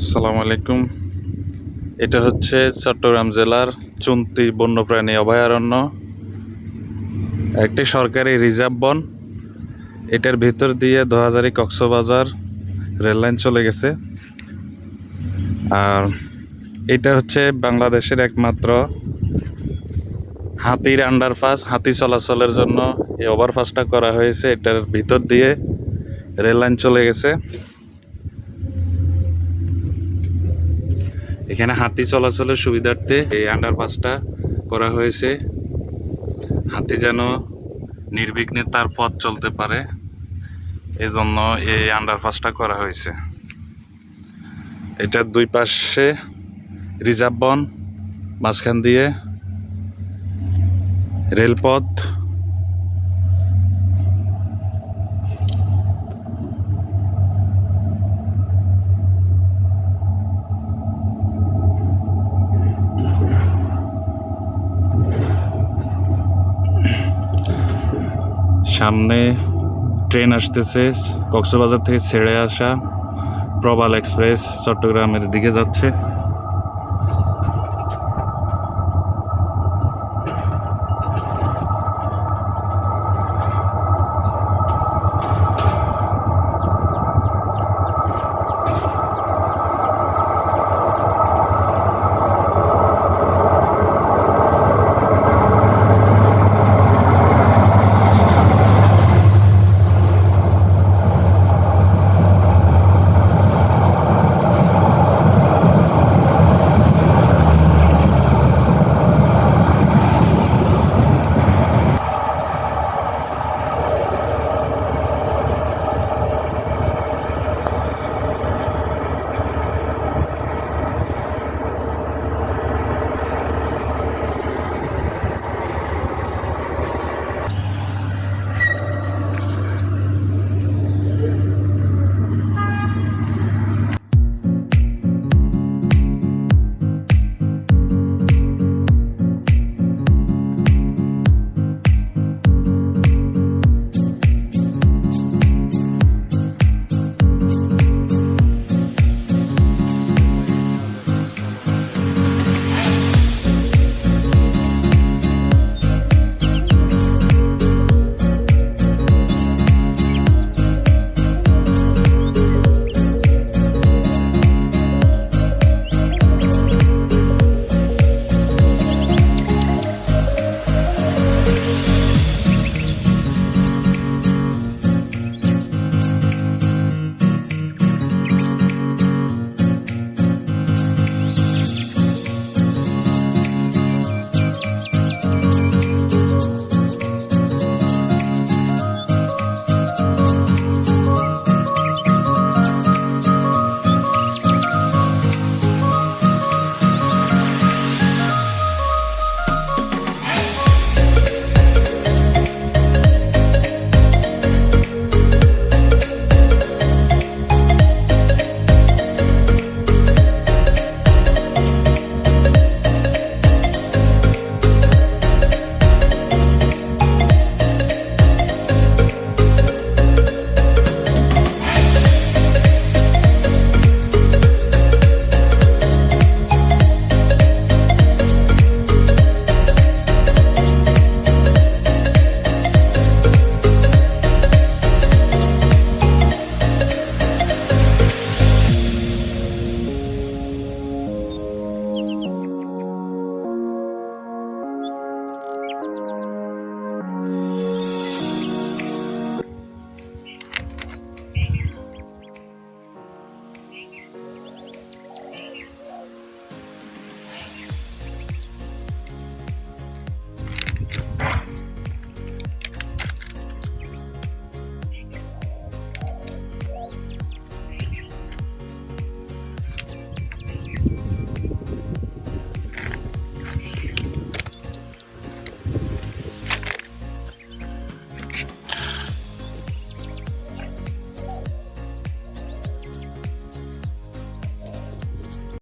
আসসালামু আলাইকুম। এটা হচ্ছে চট্টগ্রাম জেলার চুন্তি বন্যপ্রাণী অভয়ারণ্য। একটি সরকারি রিজার্ভ বন। এটার ভিতর দিয়ে দোহাজারি কক্সবাজার রেললাইন চলে গেছে। আর এটা হচ্ছে বাংলাদেশের একমাত্র হাতির আন্ডারপাস হাতি চলাচলের জন্য এই ওভারপাসটা করা হয়েছে। এটার ভিতর দিয়ে রেললাইন চলে গেছে। এখানে হাতি চলাচলের সুবিধার্থে এই আন্ডারপাসটা করা হয়েছে। হাতি যেন নির্বিঘ্নে তার পথ চলতে পারে এই জন্য এই আন্ডারপাসটা করা হয়েছে। এটার দুই পাশে রিজার্ভ বন, মাঝখান দিয়ে রেলপথ। সামনে ট্রেন আসতেছে কক্সবাজার থেকে ছেড়ে আসা প্রবাল এক্সপ্রেস চট্টগ্রামের দিকে যাচ্ছে।